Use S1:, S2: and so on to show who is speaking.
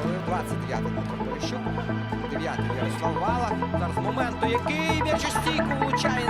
S1: хвилин. 29-й 9-й Ярослав Валах. Зараз момент, який м'яч у стійку влучає